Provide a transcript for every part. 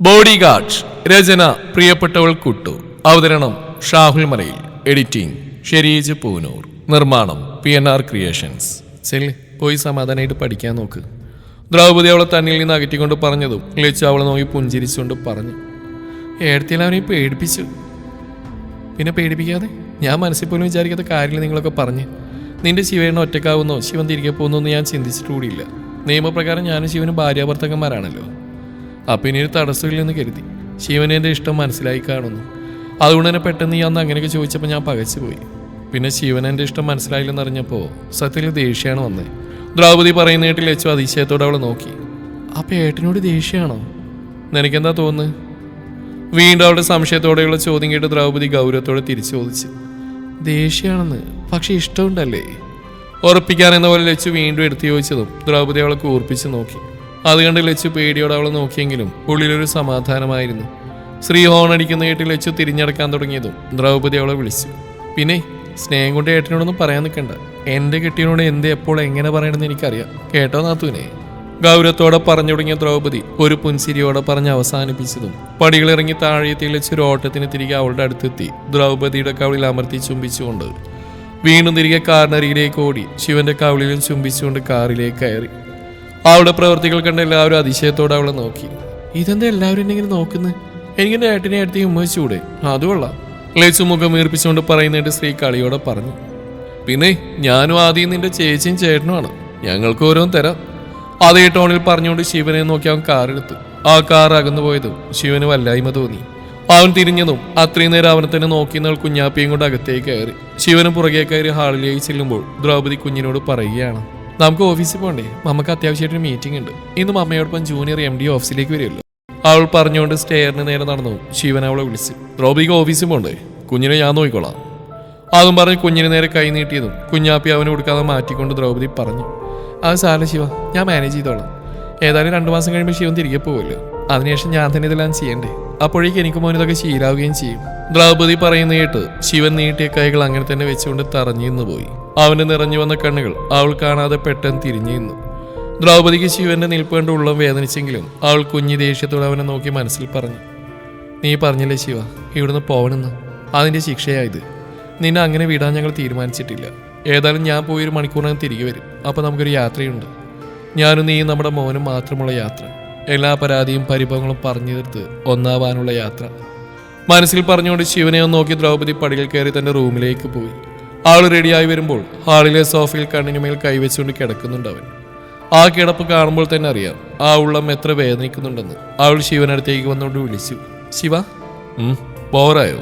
Body guard രചന പ്രിയപ്പെട്ടവൾ കുട്ടു. അവതരണം ഷാഹുൽ മലയിൽ. എഡിറ്റിംഗ് ഷെരീജ് പൂനൂർ. നിർമ്മാണം പി എൻ ആർ ക്രിയേഷൻസ്. ചെല്ല് പോയി സമാധാനമായിട്ട് പഠിക്കാൻ നോക്ക്. ദ്രൗപദി അവളെ തന്നിൽ നിന്ന് അകറ്റിക്കൊണ്ട് പറഞ്ഞതും ലച്ചു അവളെ നോക്കി പുഞ്ചിരിച്ചുകൊണ്ട് പറഞ്ഞു. ഏടത്തിൽ അവനെ പേടിപ്പിച്ചു. പിന്നെ പേടിപ്പിക്കാതെ? ഞാൻ മനസ്സിൽ പോലും വിചാരിക്കാത്ത കാര്യങ്ങൾ നിങ്ങളൊക്കെ പറഞ്ഞ്. നിന്റെ ശിവേണ്ണ ഒറ്റക്കാവുന്നോ ശിവൻ തിരികെ പോകുന്നോ എന്ന് ഞാൻ ചിന്തിച്ചിട്ട് കൂടിയില്ല. നിയമപ്രകാരം ഞാനും ശിവനും ഭാര്യാഭർത്തകന്മാരാണല്ലോ അപ്പം ഇനി ഒരു തടസ്സമില്ലെന്ന് കരുതി. ശിവന് എന്റെ ഇഷ്ടം മനസ്സിലായി കാണുന്നു. അതുകൊണ്ട് തന്നെ പെട്ടെന്ന് ഈ അന്ന് അങ്ങനെയൊക്കെ ചോദിച്ചപ്പോൾ ഞാൻ പകച്ചു പോയി. പിന്നെ ശിവൻ എന്റെ ഇഷ്ടം മനസ്സിലായില്ലെന്ന് അറിഞ്ഞപ്പോൾ സത്യത്തിൽ ദേഷ്യമാണ് വന്നത് ദ്രൗപദി പറയുന്ന കേട്ടിൽ വെച്ചു അതിശയത്തോടെ അവളെ നോക്കി. അപ്പം ഏട്ടനോട് ദേഷ്യമാണോ നിനക്കെന്താ തോന്നുന്നത് വീണ്ടും അവളുടെ സംശയത്തോടെയുള്ള ചോദ്യം കേട്ട് ദ്രൗപദി ഗൗരവത്തോടെ തിരിച്ചു ചോദിച്ചു. ദേഷ്യമാണെന്ന് പക്ഷെ ഇഷ്ടമുണ്ടല്ലേ? ഉറപ്പിക്കാൻ എന്ന പോലെ ലച്ചു വീണ്ടും എടുത്തു ചോദിച്ചതും ദ്രൗപദി അവളെ കൂർപ്പിച്ച് നോക്കി. അത് കണ്ട് ലച്ചു പേടിയോടെ അവളെ നോക്കിയെങ്കിലും ഉള്ളിലൊരു സമാധാനമായിരുന്നു. ശ്രീ ഹോൺ അടിക്കുന്ന കേട്ട് ലച്ചു തിരിഞ്ഞടക്കാൻ തുടങ്ങിയതും ദ്രൗപദി അവളെ വിളിച്ചു. പിന്നെ സ്നേഹം കൊണ്ട് ഏട്ടനോടൊന്നും പറയാൻ നിൽക്കണ്ട. എന്റെ കെട്ടിയനോട് എന്ത് എപ്പോൾ എങ്ങനെ പറയണമെന്ന് എനിക്കറിയാം. കേട്ടോ നാത്തൂനെ? ഗൗരവത്തോടെ പറഞ്ഞു തുടങ്ങിയ ദ്രൗപദി ഒരു പുൻസിരിയോടെ പറഞ്ഞ് അവസാനിപ്പിച്ചതും പടികളിറങ്ങി താഴെത്തി ലച്ചു ഒരു ഓട്ടത്തിന് തിരികെ അവളുടെ അടുത്തെത്തി ദ്രൗപദിയുടെ കവിളിൽ അമർത്തി ചുംബിച്ചുകൊണ്ട്. വീണ്ടും തിരികെ കാറിനരികിലേക്ക് ഓടി ശിവന്റെ കവിളിലും ചുംബിച്ചുകൊണ്ട് കാറിലേക്ക് കയറി. അവളുടെ പ്രവൃത്തികൾ കണ്ട എല്ലാവരും അതിശയത്തോടെ അവളെ നോക്കി. ഇതെന്താ എല്ലാവരും എന്നെ ഇങ്ങനെ നോക്കുന്നത് എനിക്കെന്റെ ഏട്ടനെ അടുത്ത് ഉമ്മച്ചൂടെ അതുകൊള്ളാം ലേസു മുഖം വീർപ്പിച്ചുകൊണ്ട് പറയുന്നതിന്റെ സ്ത്രീ കളിയോടെ പറഞ്ഞു. പിന്നെ ഞാനും ആദ്യം നിന്റെ ചേച്ചിയും ചേട്ടനുമാണ് ഞങ്ങൾക്ക് ഓരോന്ന് തരാം. അതേ ടോണിൽ പറഞ്ഞുകൊണ്ട് ശിവനെ നോക്കി അവൻ കാറെടുത്തു. ആ കാർ അകന്നു പോയതും ശിവന് വല്ലായ്മ തോന്നി. അവൻ തിരിഞ്ഞതും അത്രയും നേരം അവനെ തന്നെ നോക്കി നിന്ന കുഞ്ഞാപ്പിയും കൊണ്ട് അകത്തേക്ക് കയറി. ശിവനും പുറകെ കയറി ഹാളിലേക്ക് ചെല്ലുമ്പോൾ ദ്രൗപദി കുഞ്ഞിനോട് പറയുകയാണ്. നമുക്ക് ഓഫീസിൽ പോകണ്ടേ നമുക്ക് അത്യാവശ്യമായിട്ടൊരു മീറ്റിംഗ് ഉണ്ട്. ഇന്നും അമ്മയോടൊപ്പം ജൂനിയർ എം ഡി ഓഫീസിലേക്ക് വരുമല്ലോ അവൾ പറഞ്ഞുകൊണ്ട് സ്റ്റെയറിന് നേരെ നടന്നു. ശിവൻ അവളെ വിളിച്ചു ദ്രൗപദിക്ക് ഓഫീസിൽ പോകണ്ടേ കുഞ്ഞിനെ ഞാൻ നോക്കിക്കോളാം. അതും പറഞ്ഞ് കുഞ്ഞിന് നേരെ കൈ നീട്ടിയതും കുഞ്ഞാപ്പി അവന് കൊടുക്കാതെ മാറ്റിക്കൊണ്ട് ദ്രൗപദി പറഞ്ഞു അത് സാല ശിവ ഞാൻ മാനേജ് ചെയ്തോളാം. ഏതായാലും രണ്ടു മാസം കഴിയുമ്പോൾ ശിവൻ തിരികെ പോകുമല്ലോ അതിനുശേഷം ഞാൻ തന്നെ ഇതെല്ലാം ചെയ്യണ്ടേ? അപ്പോഴേക്ക് എനിക്ക് മോൻ ഇതൊക്കെ ശീലാവുകയും ചെയ്യും. ദ്രൗപദി പറയുന്ന കേട്ട് ശിവൻ നീട്ടിയ കൈകൾ അങ്ങനെ തന്നെ വെച്ചുകൊണ്ട് തറഞ്ഞു നിന്ന് പോയി. അവന് നിറഞ്ഞു വന്ന കണ്ണുകൾ അവൾ കാണാതെ പെട്ടെന്ന് തിരിഞ്ഞു നിന്നു. ദ്രൗപദിക്ക് ശിവന്റെ നിൽപ്പ് കണ്ട് ഉള്ളം വേദനിച്ചെങ്കിലും അവൾ കുഞ്ഞി ദേഷ്യത്തോടെ അവനെ നോക്കി മനസ്സിൽ പറഞ്ഞു നീ പറഞ്ഞില്ലേ ശിവ ഇവിടുന്ന് പോകണമെന്ന് അതിന്റെ ശിക്ഷയായത്. നിന്നെ അങ്ങനെ വിടാൻ ഞങ്ങൾ തീരുമാനിച്ചിട്ടില്ല. ഏതായാലും ഞാൻ പോയി ഒരു മണിക്കൂറിനകം തിരികെ വരും. അപ്പോൾ നമുക്കൊരു യാത്രയുണ്ട്. ഞാനും നീയും നമ്മുടെ മോനും മാത്രമുള്ള യാത്ര. എല്ലാ പരാതിയും പരിഭവങ്ങളും പറഞ്ഞു തീർത്ത് ഒന്നാവാനുള്ള യാത്ര. മനസ്സിൽ പറഞ്ഞുകൊണ്ട് ശിവനെ ഒന്ന് നോക്കി ദ്രൗപദി പടികൾ കയറി തന്റെ റൂമിലേക്ക് പോയി. ആൾ റെഡിയായി വരുമ്പോൾ ഹാളിലെ സോഫയിൽ കണ്ണിനുമേൽ കൈവച്ചുകൊണ്ട് കിടക്കുന്നുണ്ട് അവൻ. ആ കിടപ്പ് കാണുമ്പോൾ തന്നെ അറിയാം ആ ഉള്ളം എത്ര വേദനിക്കുന്നുണ്ടെന്ന്. അവൾ ശിവനടുത്തേക്ക് വന്നുകൊണ്ട് വിളിച്ചു. ശിവ? ബോറായോ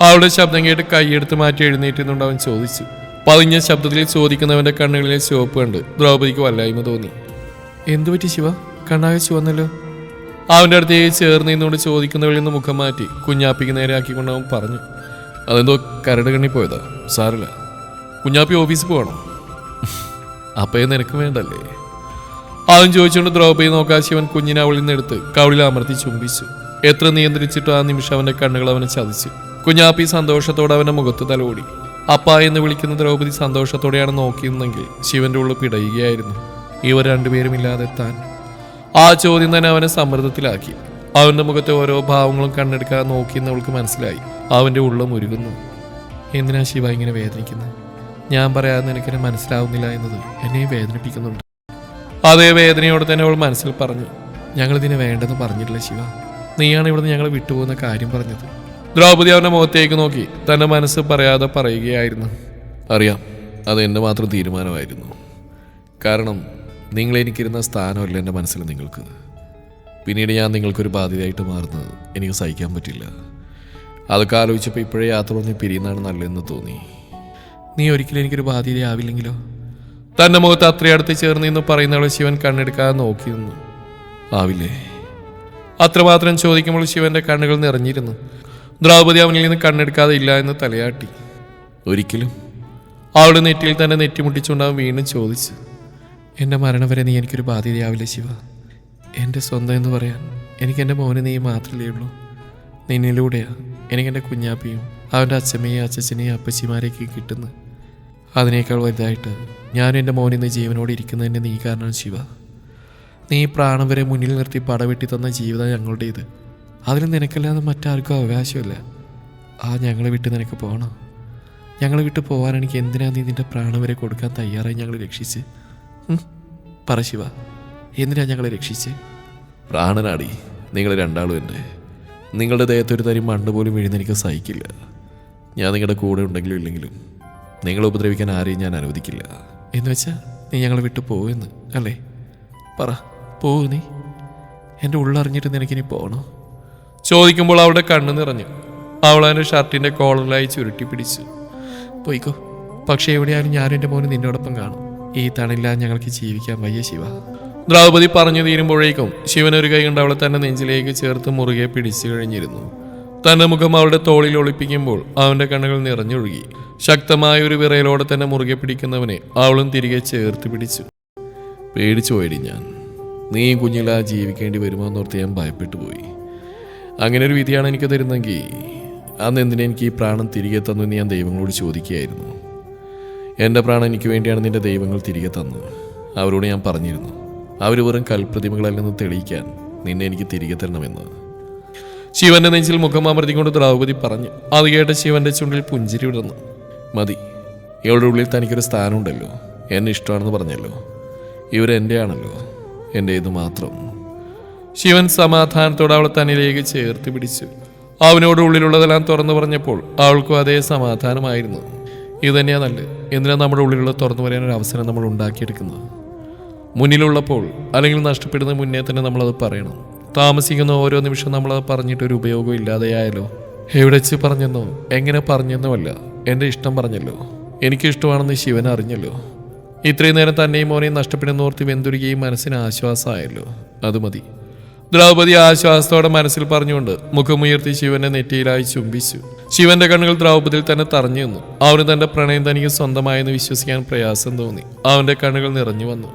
അവളുടെ ശബ്ദം കേട്ട് കൈയെടുത്ത് മാറ്റി എഴുന്നേറ്റുന്നുണ്ട് അവൻ ചോദിച്ചു. പതിഞ്ഞ ശബ്ദത്തിൽ ചോദിക്കുന്നവന്റെ കണ്ണുകളിലെ ചുവപ്പ് കണ്ട് ദ്രൗപദിക്ക് വല്ലായ്മ തോന്നി. എന്തു പറ്റി ശിവ? കണ്ണാകെ ചുവന്നല്ലോ അടുത്ത് ഈ ചേർന്ന് നിന്നുകൊണ്ട് ചോദിക്കുന്നവളിൽ നിന്ന് മുഖം മാറ്റി കുഞ്ഞാപ്പിക്ക് നേരെ ആക്കിക്കൊണ്ട് അവൻ പറഞ്ഞു അതെന്തോ കരട് കണ്ണി പോയതാ. സാറില്ല കുഞ്ഞാപ്പി ഓഫീസിൽ പോകണം. അപ്പേ നിനക്ക് വേണ്ടല്ലേ? അവൻ ചോദിച്ചുകൊണ്ട് ദ്രൗപദി നോക്കാൻ ശിവൻ കുഞ്ഞിനെ അവളിൽ നിന്ന് എടുത്ത് കവിളിൽ അമർത്തി ചുംബിച്ചു. എത്ര നിയന്ത്രിച്ചിട്ട് ആ നിമിഷം അവന്റെ കണ്ണുകൾ അവനെ ചതിച്ചു. കുഞ്ഞാപ്പി സന്തോഷത്തോടെ അവന്റെ മുഖത്ത് തലോടി. അപ്പ എന്ന് വിളിക്കുന്ന ദ്രൗപദി സന്തോഷത്തോടെയാണ് നോക്കിയിരുന്നെങ്കിൽ ശിവന്റെ ഉള്ളിൽ പിടയുകയായിരുന്നു. ഇവർ രണ്ടുപേരും ഇല്ലാതെ താൻ ആ ചോദ്യം തന്നെ അവനെ സമ്മർദ്ദത്തിലാക്കി. അവന്റെ മുഖത്തെ ഓരോ ഭാവങ്ങളും കണ്ണെടുക്കാൻ കണ്ണെടുക്കാതെ നോക്കിയെന്നവൾക്ക് മനസ്സിലായി. അവന്റെ ഉള്ളം ഉരുകുന്നു. എന്തിനാ ശിവ ഇങ്ങനെ വേദനിക്കുന്നത്? ഞാൻ പറയാതെ നിനക്കെന്നെ മനസ്സിലാവുന്നില്ല എന്നത് എന്നെ വേദനിപ്പിക്കുന്നുണ്ട്. അതേ വേദനയോടെ തന്നെ അവൾ മനസ്സിൽ പറഞ്ഞു ഞങ്ങൾ ഇതിനെ വേണ്ടെന്ന് പറഞ്ഞിട്ടില്ല ശിവ. നീയാണ് ഇവിടുന്ന് ഞങ്ങൾ വിട്ടുപോകുന്ന കാര്യം പറഞ്ഞത്. ദ്രൗപദി അവന്റെ മുഖത്തേക്ക് നോക്കി തന്റെ മനസ്സ് പറയാതെ പറയുകയായിരുന്നു അറിയാം അത് എന്റെ മാത്രം തീരുമാനമായിരുന്നു. കാരണം നിങ്ങൾ എനിക്കിരുന്ന സ്ഥാനമല്ല എന്റെ മനസ്സിൽ നിങ്ങൾക്ക്. പിന്നീട് ഞാൻ നിങ്ങൾക്കൊരു ബാധ്യതയായിട്ട് മാറുന്നത് എനിക്ക് സഹിക്കാൻ പറ്റില്ല. അതൊക്കെ ആലോചിച്ചപ്പോൾ ഇപ്പോഴേ യാത്ര പറഞ്ഞ് പിരിയുന്നതാണ് നല്ലതെന്ന് തോന്നി. നീ ഒരിക്കലും എനിക്കൊരു ബാധ്യതയാവില്ലെങ്കിലോ? തന്റെ മുഖത്ത് അത്രയടുത്ത് ചേർന്ന് എന്ന് പറയുന്നവളെ ശിവൻ കണ്ണെടുക്കാതെ നോക്കി നിന്നു. ആവില്ലേ? അത്രമാത്രം ചോദിക്കുമ്പോൾ ശിവന്റെ കണ്ണുകൾ നിറഞ്ഞിരുന്നു. ദ്രൗപദി അവനിൽ നിന്ന് കണ്ണെടുക്കാതെ ഇല്ല എന്ന് തലയാട്ടി. ഒരിക്കലും. അവളുടെ നെറ്റിയിൽ തന്നെ നെറ്റിമുട്ടിച്ചുകൊണ്ട് അവൻ വീണ്ടും ചോദിച്ചു. എന്റെ മരണം വരെ നീ എനിക്കൊരു ബാധ്യതയാവില്ല ശിവ? എന്റെ സ്വന്തം എന്ന് പറയാൻ എനിക്ക് എന്റെ മോനെ നീ മാത്രമേ ഉള്ളൂ. നിന്നിലൂടെയാണ് എനിക്കെന്റെ കുഞ്ഞാപ്പിയും അവന്റെ അച്ഛമ്മയും അച്ഛച്ചനെയും അപ്പച്ചിമാരെയൊക്കെ കിട്ടുന്നു അതിനേക്കാൾ വലുതായിട്ട് ഞാനും എന്റെ മോനിന്ന് ജീവനോടെ ഇരിക്കുന്നതിന്റെ നീ കാരണം ശിവ. നീ പ്രാണം വരെ മുന്നിൽ നിർത്തി പടവെട്ടി തന്ന ജീവിതം ഞങ്ങളുടേത്. അതിന് നിനക്കല്ലാതെ മറ്റാർക്കും അവകാശമില്ല. ആ ഞങ്ങളെ വിട്ട് നിനക്ക് പോകണം. ഞങ്ങളെ വിട്ട് പോകാൻ എനിക്ക് എന്തിനാ നീ നിന്റെ പ്രാണം വരെ കൊടുക്കാൻ തയ്യാറായി ഞങ്ങൾ രക്ഷിച്ച്? പറ ശിവ എന്തിനാ ഞങ്ങളെ രക്ഷിച്ച്? പ്രാണനാടി നിങ്ങൾ രണ്ടാളും എന്റെ നിങ്ങളുടെ ദേഹത്ത് ഒരു തരി മണ്ണ് പോലും വീഴുന്നെനിക്ക് സഹിക്കില്ല. ഞാൻ നിങ്ങളുടെ കൂടെ ഉണ്ടെങ്കിലും ഇല്ലെങ്കിലും നിങ്ങളെ ഉപദ്രവിക്കാൻ ആരെയും ഞാൻ അനുവദിക്കില്ല. എന്ന് വെച്ചാൽ നീ ഞങ്ങളെ വിട്ടു പോകുമെന്ന് അല്ലേ? പറ പോവൂ നീ. എന്റെ ഉള്ളറിഞ്ഞിട്ട് നിനക്കിനി പോകണോ ചോദിക്കുമ്പോൾ അവളുടെ കണ്ണു നിറഞ്ഞു. അവൾ അവന്റെ ഷർട്ടിന്റെ കോളറിലായി ചുരുട്ടി പിടിച്ചു പോയിക്കോ പക്ഷേ എവിടെയായാലും ഞാനും എന്റെ മോന് നിന്നോടൊപ്പം കാണും. ഈ തണില്ലാതെ ഞങ്ങൾക്ക് ജീവിക്കാൻ വയ്യ ശിവ. ദ്രൗപദി പറഞ്ഞു തീരുമ്പോഴേക്കും ശിവൻ ഒരു കൈ കൊണ്ട് അവളെ തന്റെ നെഞ്ചിലേക്ക് ചേർത്ത് മുറുകെ പിടിച്ചു കഴിഞ്ഞിരുന്നു. തന്റെ മുഖം അവളുടെ തോളിൽ ഒളിപ്പിക്കുമ്പോൾ അവന്റെ കണ്ണുകൾ നിറഞ്ഞൊഴുകി. ശക്തമായ ഒരു വിറയലോടെ തന്നെ മുറുകെ പിടിക്കുന്നവനെ അവളും തിരികെ ചേർത്ത് പിടിച്ചു. പേടിച്ചു പോയിടി ഞാൻ. നീ കുഞ്ഞിലാ ജീവിക്കേണ്ടി വരുമോ എന്നോർത്ത് ഞാൻ ഭയപ്പെട്ടു പോയി. അങ്ങനെ ഒരു വിധിയാണ് എനിക്ക് തരുന്നെങ്കിൽ അന്ന് എന്തിനെ എനിക്ക് ഈ പ്രാണം തിരികെ തന്നു എന്ന് ഞാൻ ദൈവങ്ങളോട് ചോദിക്കുകയായിരുന്നു. എന്റെ പ്രാണൻ എനിക്ക് വേണ്ടിയാണ് നിന്റെ ദൈവങ്ങൾ തിരികെ തന്നത്. അവരോട് ഞാൻ പറഞ്ഞിരുന്നു അവർ വെറും കൽപ്രതിമകളല്ലെന്ന് തെളിയിക്കാൻ നിന്നെ എനിക്ക് തിരികെ തരണമെന്ന്. ശിവന്റെ നെഞ്ചിൽ മുഖം അമർത്തിക്കൊണ്ട് ദ്രൗപദി പറഞ്ഞു അത് കേട്ട ശിവന്റെ ചുണ്ടിൽ പുഞ്ചിരി വിടുന്നു മതി ഇവളുടെ ഉള്ളിൽ തനിക്കൊരു സ്ഥാനമുണ്ടല്ലോ എന്നെ ഇഷ്ടമാണെന്ന് പറഞ്ഞല്ലോ. ഇവരെന്റെ ആണല്ലോ എന്റെ ഇത് മാത്രം. ശിവൻ സമാധാനത്തോടെ അവളെ തന്നിലേക്ക് ചേർത്ത് പിടിച്ചു. അവനോട് ഉള്ളിലുള്ളതെല്ലാം തുറന്നു പറഞ്ഞപ്പോൾ അവൾക്കും അതേ സമാധാനമായിരുന്നു. ഇത് തന്നെയാ നല്ലത്? എന്തിനാ നമ്മുടെ ഉള്ളിലുള്ള തുറന്നു പറയാനൊരു അവസരം നമ്മൾ ഉണ്ടാക്കിയെടുക്കുന്നത്? മുന്നിലുള്ളപ്പോൾ അല്ലെങ്കിൽ നഷ്ടപ്പെടുന്ന മുന്നേ തന്നെ നമ്മളത് പറയണം. താമസിക്കുന്ന ഓരോ നിമിഷം നമ്മളത് പറഞ്ഞിട്ടൊരു ഉപയോഗം ഇല്ലാതെയായാലോ എവിടെ വെച്ച് പറഞ്ഞെന്നോ? എങ്ങനെ പറഞ്ഞെന്നോ അല്ല. എന്റെ ഇഷ്ടം പറഞ്ഞല്ലോ. എനിക്കിഷ്ടമാണെന്ന് ശിവൻ അറിഞ്ഞല്ലോ. ഇത്രയും നേരം തന്നെയും മോനെയും നഷ്ടപ്പെടുന്ന ഓർത്ത് വെന്തുരുകയും മനസ്സിന് ആശ്വാസമായല്ലോ. അത് മതി. ദ്രൗപദി ആശ്വാസത്തോടെ മനസ്സിൽ പറഞ്ഞുകൊണ്ട് മുഖമുയർത്തി ശിവന്റെ നെറ്റിയിലായി ചുംബിച്ചു. ശിവന്റെ കണ്ണുകൾ ദ്രൗപതിയിൽ തന്നെ തറഞ്ഞു നിന്നു. അവന് തന്റെ പ്രണയം തനിക്ക് സ്വന്തമായെന്ന് വിശ്വസിക്കാൻ പ്രയാസം തോന്നി. അവന്റെ കണ്ണുകൾ നിറഞ്ഞു വന്നു.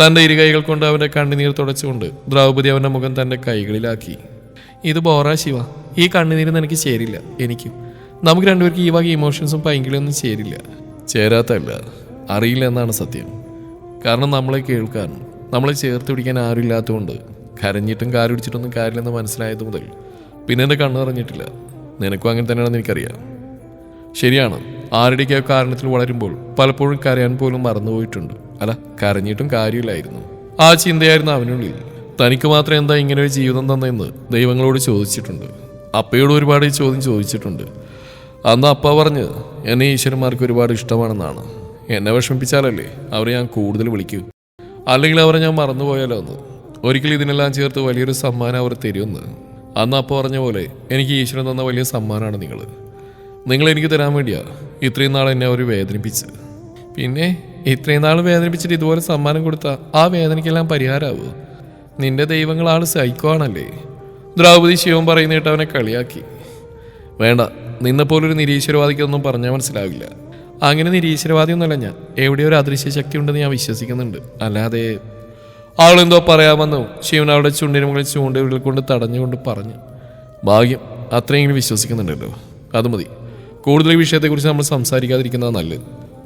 തന്റെ ഇരുകൈകൾ കൊണ്ട് അവന്റെ കണ്ണുനീർ തുടച്ചുകൊണ്ട് ദ്രൗപതി അവന്റെ മുഖം തന്റെ കൈകളിലാക്കി. ഇത് ബോറാ ശിവ. ഈ കണ്ണുനീര് നിനക്ക് ചേരില്ല. എനിക്കും. നമുക്ക് രണ്ടുപേർക്ക് ഈ വക ഇമോഷൻസും പൈങ്കിളിയൊന്നും ചേരില്ല. ചേരാത്തല്ല. അറിയില്ല എന്നാണ് സത്യം. കാരണം നമ്മളെ കേൾക്കാൻ നമ്മളെ ചേർത്ത് പിടിക്കാൻ ആരുമില്ലാത്തതുകൊണ്ട് കരഞ്ഞിട്ടും കാലുടിച്ചിട്ടൊന്നും കാര്യമില്ലെന്ന് മനസ്സിലായത് മുതൽ പിന്നെ എന്റെ കണ്ണ് നിറഞ്ഞിട്ടില്ല. നിനക്കും അങ്ങനെ തന്നെയാണെന്ന് എനിക്കറിയാം. ശരിയാണ് ആരുടെയൊക്കെ കാരണത്തിൽ വളരുമ്പോൾ പലപ്പോഴും കരയാൻ പോലും മറന്നുപോയിട്ടുണ്ട്. അല്ല കരഞ്ഞിട്ടും കാര്യമില്ലായിരുന്നു. ആ ചിന്തയായിരുന്നു അവനുള്ളിൽ. തനിക്ക് മാത്രം എന്താ ഇങ്ങനെ ഒരു ജീവിതം തന്നെന്ന് ദൈവങ്ങളോട് ചോദിച്ചിട്ടുണ്ട്. അപ്പയോട് ഒരുപാട് ഈ ചോദ്യം ചോദിച്ചിട്ടുണ്ട്. അന്ന് അപ്പ പറഞ്ഞ് എന്നെ ഈശ്വരന്മാർക്ക് ഒരുപാട് ഇഷ്ടമാണെന്നാണ്. എന്നെ വിഷമിപ്പിച്ചാലല്ലേ അവരെ ഞാൻ കൂടുതൽ വിളിക്കൂ? അല്ലെങ്കിൽ അവരെ ഞാൻ മറന്നുപോയാലോ എന്ന്? ഒരിക്കലും ഇതിനെല്ലാം ചേർത്ത് വലിയൊരു സമ്മാനം അവർ തരുമെന്ന്. അന്ന് അപ്പോൾ പറഞ്ഞ പോലെ എനിക്ക് ഈശ്വരൻ തന്ന വലിയ സമ്മാനമാണ് നിങ്ങൾ നിങ്ങൾ എനിക്ക് തരാൻ വേണ്ടിയാ ഇത്രയും നാൾ എന്നെ അവർ വേദനിപ്പിച്ച് പിന്നെ ഇത്രയും നാൾ വേദനിപ്പിച്ചിട്ട് ഇതുപോലെ സമ്മാനം കൊടുത്താൽ ആ വേദനയ്ക്കെല്ലാം പരിഹാരമാവുക നിന്റെ ദൈവങ്ങളാണ് സൈക്കോ ആണല്ലേ? ദ്രൗപദി ശിവൻ പറയുന്നിട്ട് അവനെ കളിയാക്കി. വേണ്ട നിന്നെപ്പോലൊരു നിരീശ്വരവാദിക്കൊന്നും പറഞ്ഞാൽ മനസ്സിലാവില്ല. അങ്ങനെ നിരീശ്വരവാദിയൊന്നുമല്ല ഞാൻ. എവിടെയൊരു അദൃശ്യ ശക്തി ഉണ്ടെന്ന് ഞാൻ വിശ്വസിക്കുന്നുണ്ട്. അല്ലാതെ അവളെന്തോ പറയാമെന്നും ശിവൻ അവളുടെ ചുണ്ടിന് മുകളിൽ ചൂണ്ടുകളിൽ കൊണ്ട് തടഞ്ഞുകൊണ്ട് പറഞ്ഞു. ഭാഗ്യം അത്രയെങ്കിലും വിശ്വസിക്കുന്നുണ്ടല്ലോ അത് മതി. കൂടുതൽ വിഷയത്തെക്കുറിച്ച് നമ്മൾ സംസാരിക്കാതിരിക്കുന്നതാണ് നല്ലത്.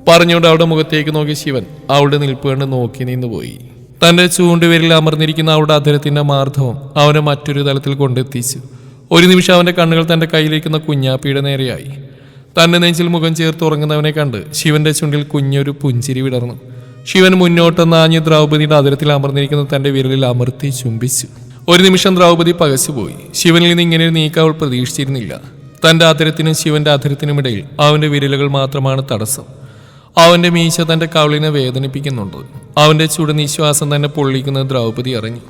പറഞ്ഞുകൊണ്ട് അവളുടെ മുഖത്തേക്ക് നോക്കിയ ശിവൻ അവളുടെ നിൽപ്പ് കണ്ട് നോക്കി നിന്ന് പോയി. തന്റെ ചൂണ്ടുവിരലിൽ അമർന്നിരിക്കുന്ന അവളുടെ അധരത്തിന്റെ മാർദ്ദവം അവനെ മറ്റൊരു തലത്തിൽ കൊണ്ടെത്തിച്ചു. ഒരു നിമിഷം അവന്റെ കണ്ണുകൾ തന്റെ കയ്യിലിരിക്കുന്ന കുഞ്ഞാപ്പിയുടെ നേരെയായി. തന്റെ നെഞ്ചിൽ മുഖം ചേർത്ത് ഉറങ്ങുന്നവനെ കണ്ട് ശിവന്റെ ചുണ്ടിൽ കുഞ്ഞൊരു പുഞ്ചിരി വിടർന്നു. ശിവൻ മുന്നോട്ട് നാഞ്ഞ് ദ്രൗപതിയുടെ അതിരത്തിൽ അമർന്നിരിക്കുന്ന തന്റെ വിരലിൽ അമർത്തി ചുംബിച്ചു. ഒരു നിമിഷം ദ്രൗപതി പകച്ചുപോയി. ശിവനിൽ നിന്ന് ഇങ്ങനെ നീക്കം അവൾ പ്രതീക്ഷിച്ചിരുന്നില്ല. തന്റെ അതിരത്തിനും ശിവന്റെ അതിരത്തിനുമിടയിൽ അവന്റെ വിരലുകൾ മാത്രമാണ് തടസ്സം. അവന്റെ മീശ തന്റെ കവളിനെ വേദനിപ്പിക്കുന്നുണ്ട്. അവന്റെ ചുടുനിശ്വാസം തന്നെ പൊള്ളിക്കുന്ന ദ്രൗപതി അറിഞ്ഞു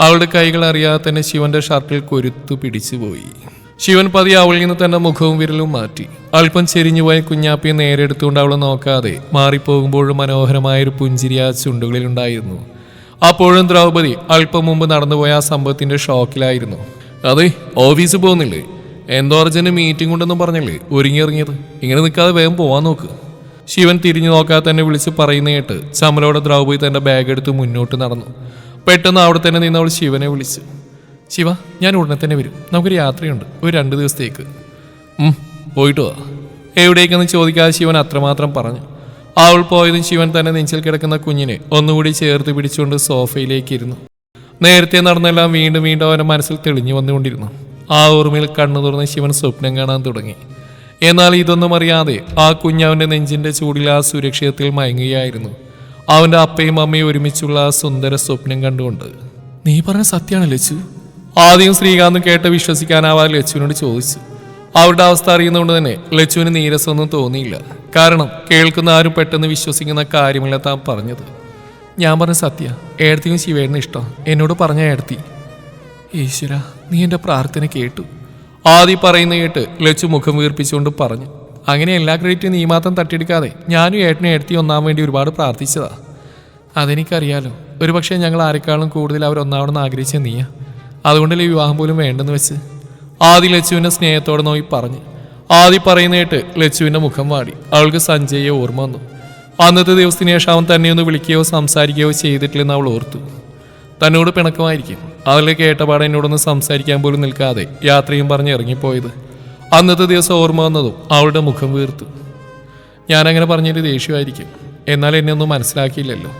അവളുടെ കൈകൾ അറിയാതെ തന്നെ ശിവന്റെ ഷർട്ടിൽ കൊരുത്തു പിടിച്ചുപോയി. ശിവൻ പതി അവളിൽ നിന്ന് തന്റെ മുഖവും വിരലും മാറ്റി. അല്പം ചെരിഞ്ഞുപോയ കുഞ്ഞാപ്പിയെ നേരെ എടുത്തുകൊണ്ട് അവളെ നോക്കാതെ മാറിപ്പോകുമ്പോഴും മനോഹരമായൊരു പുഞ്ചിരി ആ ചുണ്ടുകളിലുണ്ടായിരുന്നു അപ്പോഴും ദ്രൗപദി അല്പം മുമ്പ് നടന്നുപോയ ആ സംഭവത്തിന്റെ ഷോക്കിലായിരുന്നു. അതെ ഓഫീസിൽ പോകുന്നില്ലേ? എന്തോ അർജന്റ് മീറ്റിംഗ് ഉണ്ടെന്നും പറഞ്ഞല്ലേ? ഒരുങ്ങിയിറങ്ങിയത്. ഇങ്ങനെ നിൽക്കാതെ വേഗം പോവാൻ നോക്ക്. ശിവൻ തിരിഞ്ഞു നോക്കാതെ തന്നെ വിളിച്ച് പറയുന്ന കേട്ട് ചമലോടെ ദ്രൗപദി തന്റെ ബാഗ് എടുത്ത് മുന്നോട്ട് നടന്നു. പെട്ടെന്ന് അവിടെ തന്നെ നിന്ന് അവൾ ശിവനെ വിളിച്ചു. ശിവ ഞാൻ ഉടനെ തന്നെ വരും. നമുക്കൊരു യാത്രയുണ്ട്. ഒരു രണ്ട് ദിവസത്തേക്ക്. പോയിട്ട് വാ. എവിടേക്കെന്ന് ചോദിക്കാതെ ശിവൻ അത്രമാത്രം പറഞ്ഞു. അവൾ പോയതും ശിവൻ തന്നെ നെഞ്ചിൽ കിടക്കുന്ന കുഞ്ഞിനെ ഒന്നുകൂടി ചേർത്ത് പിടിച്ചുകൊണ്ട് സോഫയിലേക്ക് ഇരുന്നു നേരത്തെ നടന്നെല്ലാം വീണ്ടും വീണ്ടും അവന്റെ മനസ്സിൽ തെളിഞ്ഞു വന്നുകൊണ്ടിരുന്നു. ആ ഓർമ്മയിൽ കണ്ണു തുറന്ന് ശിവൻ സ്വപ്നം കാണാൻ തുടങ്ങി. എന്നാൽ ഇതൊന്നും അറിയാതെ ആ കുഞ്ഞ് അവന്റെ നെഞ്ചിന്റെ ചൂടിൽ ആ സുരക്ഷിതത്തിൽ മയങ്ങുകയായിരുന്നു. അവന്റെ അപ്പയും അമ്മയും ഒരുമിച്ചുള്ള ആ സുന്ദര സ്വപ്നം കണ്ടുകൊണ്ട് നീ പറഞ്ഞ സത്യമാണ് ലച്ചു? ആദ്യം ശ്രീകാന്ത് കേട്ട് വിശ്വസിക്കാനാവാതെ ലച്ചുവിനോട് ചോദിച്ചു. അവരുടെ അവസ്ഥ അറിയുന്നതുകൊണ്ട് തന്നെ ലച്ചുവിന് നീരസമൊന്നും തോന്നിയില്ല. കാരണം കേൾക്കുന്ന ആരും പെട്ടെന്ന് വിശ്വസിക്കുന്ന കാര്യമില്ല താൻ പറഞ്ഞത്. ഞാൻ പറഞ്ഞ സത്യ ഏടത്തിയും ശിവേടിന് ഇഷ്ടം. എന്നോട് പറഞ്ഞ ഏടത്തി. ഈശ്വര നീ എന്റെ പ്രാർത്ഥന കേട്ടു. ആദ്യം പറയുന്ന കേട്ട് ലച്ചു മുഖം വീർപ്പിച്ചുകൊണ്ട് പറഞ്ഞു. അങ്ങനെ എല്ലാ ക്രെഡിറ്റും നീ മാത്രം തട്ടിയെടുക്കാതെ ഞാനും ഏട്ടനും ഏടത്തി ഒന്നാൻ വേണ്ടി ഒരുപാട് പ്രാർത്ഥിച്ചതാ. അതെനിക്കറിയാലോ. ഒരുപക്ഷെ ഞങ്ങൾ ആരെക്കാളും കൂടുതൽ അവർ ഒന്നാവണമെന്ന് ആഗ്രഹിച്ച നീയാ. അതുകൊണ്ടല്ലേ വിവാഹം പോലും വേണ്ടെന്ന് വെച്ച് ആദി ലച്ചുവിനെ സ്നേഹത്തോടെ നോക്കി പറഞ്ഞു. ആദി പറയുന്നേട്ട് ലച്ചുവിന്റെ മുഖം വാടി. അവൾക്ക് സഞ്ജയെ ഓർമ്മ വന്നു. അന്നത്തെ ദിവസത്തിന് ശേഷം അവൻ തന്നെ ഒന്ന് വിളിക്കുകയോ സംസാരിക്കുകയോ ചെയ്തിട്ടില്ലെന്ന് അവൾ ഓർത്തു. തന്നോട് പിണക്കമായിരിക്കും. അതിലെ കേട്ടപാടെ എന്നോടൊന്ന് സംസാരിക്കാൻ പോലും നിൽക്കാതെ യാത്രയും പറഞ്ഞ് ഇറങ്ങിപ്പോയത്. അന്നത്തെ ദിവസം ഓർമ്മ വന്നതും അവളുടെ മുഖം വീർത്തു. ഞാനങ്ങനെ പറഞ്ഞൊരു ദേഷ്യമായിരിക്കും. എന്നാൽ എന്നെ ഒന്നും മനസ്സിലാക്കിയില്ലല്ലോ.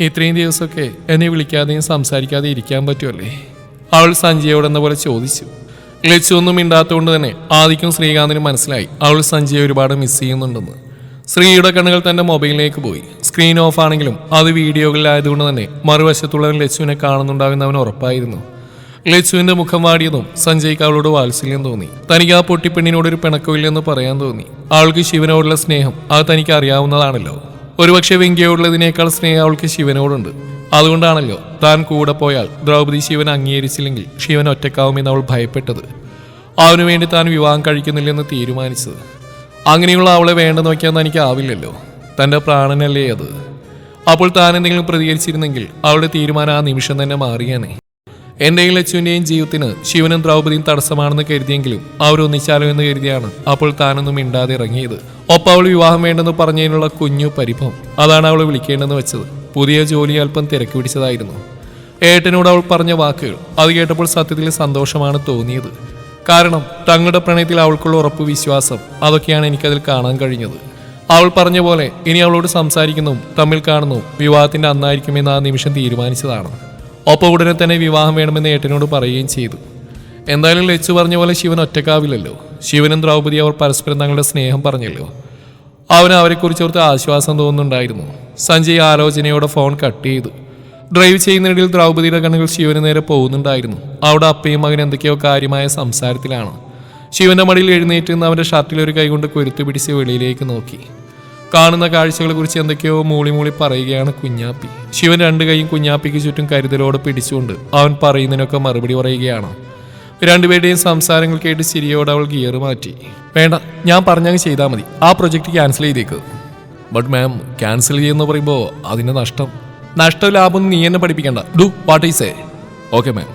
ഇത്രയും ദിവസമൊക്കെ എന്നെ വിളിക്കാതെയും സംസാരിക്കാതെ ഇരിക്കാൻ പറ്റുമല്ലേ? അവൾ സഞ്ജയോടെന്ന പോലെ ചോദിച്ചു. ലച്ചു ഒന്നും മിണ്ടാത്തതുകൊണ്ട് തന്നെ ആദിക്കും ശ്രീകാന്തിനും മനസ്സിലായി അവൾ സഞ്ജയെ ഒരുപാട് മിസ് ചെയ്യുന്നുണ്ടെന്ന്. ശ്രീയുടെ കണ്ണുകൾ തന്റെ മൊബൈലിലേക്ക് പോയി. സ്ക്രീൻ ഓഫ് ആണെങ്കിലും അത് വീഡിയോകളിലായതുകൊണ്ട് തന്നെ മറുവശത്തുള്ളവൻ ലച്ചുവിനെ കാണുന്നുണ്ടാവുന്ന അവൻ ഉറപ്പായിരുന്നു. ലച്ചുവിന്റെ മുഖം വാടിയതും സഞ്ജയ്ക്ക് അവളോട് വാത്സല്യം തോന്നി. തനിക്ക് ആ പൊട്ടിപ്പെണ്ണിനോട് ഒരു പിണക്കമില്ലെന്ന് പറയാൻ തോന്നി. അവൾക്ക് ശിവനോടുള്ള സ്നേഹം അത് തനിക്ക് അറിയാവുന്നതാണല്ലോ. ഒരുപക്ഷെ വെങ്കിയോടുള്ളതിനേക്കാൾ സ്നേഹം അവൾക്ക് ശിവനോടുണ്ട്. അതുകൊണ്ടാണല്ലോ താൻ കൂടെ പോയാൽ ദ്രൗപദി ശിവൻ അംഗീകരിച്ചില്ലെങ്കിൽ ശിവൻ ഒറ്റക്കാവുമെന്ന് അവൾ ഭയപ്പെട്ടത്. അവനു വേണ്ടി താൻ വിവാഹം കഴിക്കുന്നില്ലെന്ന് തീരുമാനിച്ചത്. അങ്ങനെയുള്ള അവളെ വേണ്ടെന്ന് നോക്കിയാൽ തനിക്ക് ആവില്ലല്ലോ തന്റെ പ്രാണനല്ലേ അത്. അപ്പോൾ താൻ എന്തെങ്കിലും പ്രതികരിച്ചിരുന്നെങ്കിൽ അവളുടെ തീരുമാനം ആ നിമിഷം തന്നെ മാറിയാനേ. എന്റെയും ലച്ചുവിന്റെയും ജീവിതത്തിന് ശിവനും ദ്രൗപദിയും തടസ്സമാണെന്ന് കരുതിയെങ്കിലും അവരൊന്നിച്ചാലോ എന്ന് കരുതിയാണ് അപ്പോൾ താനൊന്നും മിണ്ടാതെ ഇറങ്ങിയത്. ഒപ്പം അവൾ വിവാഹം വേണ്ടെന്ന് പറഞ്ഞതിനുള്ള കുഞ്ഞു പരിഭവം അതാണ് അവൾ വിളിക്കേണ്ടെന്ന് വെച്ചത്. പുതിയ ജോലി അല്പം തിരക്ക് പിടിച്ചതായിരുന്നു. ഏട്ടനോട് അവൾ പറഞ്ഞ വാക്കുകൾ അത് കേട്ടപ്പോൾ സത്യത്തിൽ സന്തോഷമാണ് തോന്നിയത്. കാരണം തങ്ങളുടെ പ്രണയത്തിൽ അവൾക്കുള്ള ഉറപ്പ് വിശ്വാസം അതൊക്കെയാണ് എനിക്കതിൽ കാണാൻ കഴിഞ്ഞത്. അവൾ പറഞ്ഞ പോലെ ഇനി അവളോട് സംസാരിക്കുന്നതും തമ്മിൽ കാണുന്നതും വിവാഹത്തിന്റെ അന്നായിരിക്കുമെന്ന് ആ നിമിഷം തീരുമാനിച്ചതാണ്. ഒപ്പം ഉടനെ തന്നെ വിവാഹം വേണമെന്ന് ഏട്ടനോട് പറയുകയും ചെയ്തു. എന്തായാലും ലച്ചു പറഞ്ഞ പോലെ ശിവൻ ഒറ്റക്കാവില്ലല്ലോ. ശിവനും ദ്രൗപദി അവർ പരസ്പരം തങ്ങളുടെ സ്നേഹം പറഞ്ഞല്ലോ. അവന് അവരെക്കുറിച്ച് ഓർത്ത് ആശ്വാസം തോന്നുന്നുണ്ടായിരുന്നു. സഞ്ജയ് ആലോചനയോടെ ഫോൺ കട്ട് ചെയ്തു. ഡ്രൈവ് ചെയ്യുന്നതിനിടയിൽ ദ്രൗപദിയുടെ കണ്ണുകൾ ശിവന് നേരെ പോകുന്നുണ്ടായിരുന്നു. അവിടെ അപ്പയും മകൻ എന്തൊക്കെയോ കാര്യമായ സംസാരത്തിലാണ്. ശിവന്റെ മടിയിൽ എഴുന്നേറ്റ് അവന്റെ ഷർട്ടിൽ ഒരു കൈകൊണ്ട് കൊരുത്തു പിടിച്ച് വെളിയിലേക്ക് നോക്കി. കാണുന്ന കാഴ്ചകളെ കുറിച്ച് എന്തൊക്കെയോ മൂളി മൂളി പറയുകയാണ് കുഞ്ഞാപ്പി. ശിവൻ രണ്ടു കൈയും കുഞ്ഞാപ്പിക്ക് ചുറ്റും കരുതലോടെ പിടിച്ചുകൊണ്ട് അവൻ പറയുന്നതിനൊക്കെ മറുപടി പറയുകയാണ്. രണ്ടുപേരുടെയും സംസാരങ്ങൾ കേട്ട് ചിരിയോടെ അവൾ ഗിയർ മാറ്റി. വേണ്ട ഞാൻ പറഞ്ഞങ്ങ് ചെയ്താൽ മതി. ആ പ്രൊജക്റ്റ് ക്യാൻസൽ ചെയ്തേക്ക്. ബട്ട് മാം ക്യാൻസൽ ചെയ്യുന്ന പറയുമ്പോൾ അതിന്റെ നഷ്ടം. നഷ്ട ലാഭം നീ എന്നെ പഠിപ്പിക്കണ്ട. Do what is a okay ma'am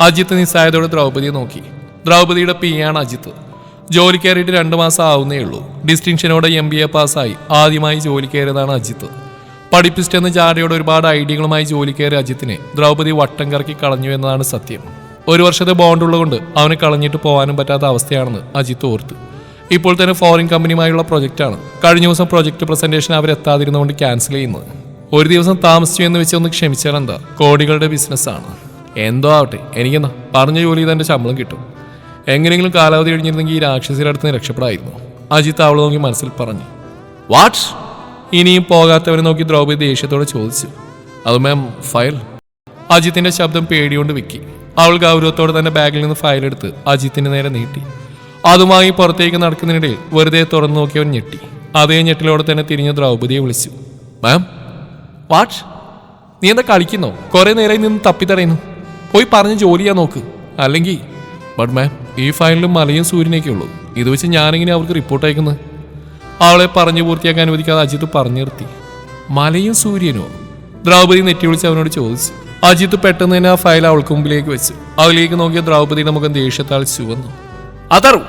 Ajith നിസ്സായതോടെ ദ്രൗപതിയെ നോക്കി. ദ്രൗപതിയുടെ പിയാണ് അജിത്ത്. ജോലി കയറിയിട്ട് രണ്ട് മാസം ആവുന്നേ ഉള്ളൂ. ഡിസ്റ്റിങ്ഷനോടെ എം ബി എ പാസ്സായി. ആദ്യമായി ജോലി കയറിയതാണ് അജിത്ത്. പഠിപ്പിസ്റ്റ് എന്ന ജാടയോടെ ഒരുപാട് ഐഡിയകളുമായി ജോലി കയറിയ അജിത്തിനെ ദ്രൗപദി വട്ടം കറക്കി കളഞ്ഞു എന്നതാണ് സത്യം. ഒരു വർഷത്തെ ബോണ്ട് ഉള്ളതുകൊണ്ട് അവന് കളഞ്ഞിട്ട് പോകാനും പറ്റാത്ത അവസ്ഥയാണെന്ന് അജിത്ത് ഓർത്ത്. ഇപ്പോൾ തന്നെ ഫോറിൻ കമ്പനിയുമായുള്ള പ്രൊജക്റ്റാണ് കഴിഞ്ഞ ദിവസം പ്രൊജക്ട് പ്രസന്റേഷൻ അവരെത്താതിരുന്നുകൊണ്ട് ക്യാൻസൽ ചെയ്യുന്നത് ഒരു ദിവസം താമസിച്ചു എന്ന് വെച്ച് ഒന്ന് ക്ഷമിച്ചാൽ എന്താ? കോടികളുടെ ബിസിനസ്സാണ് എന്തോ ആവട്ടെ എനിക്കെന്നാ പറഞ്ഞ ജോലി എന്റെ ശമ്പളം കിട്ടും. എങ്ങനെയെങ്കിലും കാലാവധി കഴിഞ്ഞിരുന്നെങ്കിൽ ഈ രാക്ഷസിയുടെ അടുത്ത് നിന്ന് രക്ഷപ്പെടായിരുന്നു. അജിത്ത് അവളെ നോക്കി മനസ്സിൽ പറഞ്ഞു. വാട്ട്? ഇനിയും പോകാത്തവരെ നോക്കി ദ്രൗപദി ദേഷ്യത്തോടെ ചോദിച്ചു. അത് മാം ഫയൽ അജിത്തിന്റെ ശബ്ദം പേടിയോണ്ട് വിക്കി. അവൾ ഗൗരവത്തോടെ തന്നെ ബാഗിൽ നിന്ന് ഫയൽ എടുത്ത് അജിത്തിന് നേരെ നീട്ടി. അതുമായി പുറത്തേക്ക് നടക്കുന്നതിനിടയിൽ വെറുതെ തുറന്നു നോക്കിയവൻ ഞെട്ടി. അതേ ഞെട്ടിലോടെ തന്നെ തിരിഞ്ഞ ദ്രൗപദിയെ വിളിച്ചു. മാം വാട്ട് നീ എന്താ കളിക്കുന്നോ? കുറെ നേരമായി നിന്ന് തപ്പിത്തടയുന്നു. പോയി പറഞ്ഞ് ജോലി ചെയ്യാൻ നോക്ക്. അല്ലെങ്കിൽ ബട്ട് മാം ഈ ഫയലിലും മലയും സൂര്യനൊക്കെ ഉള്ളൂ. ഇത് വെച്ച് ഞാനിങ്ങനെ അവർക്ക് റിപ്പോർട്ട് അയക്കുന്നത്? അവളെ പറഞ്ഞു പൂർത്തിയാക്കാൻ അനുവദിക്കാതെ അജിത്ത് പറഞ്ഞു നിർത്തി. മലയും സൂര്യനോ? ദ്രൗപദി നെറ്റി വിളിച്ച് അവനോട് ചോദിച്ചു. അജിത്ത് പെട്ടെന്ന് തന്നെ ആ ഫയൽ അവൾക്ക് മുമ്പിലേക്ക് വെച്ചു. അവലേക്ക് നോക്കിയ ദ്രൗപദിയുടെ മുഖം ദേഷ്യത്താൽ ചുവന്നു. അതറു!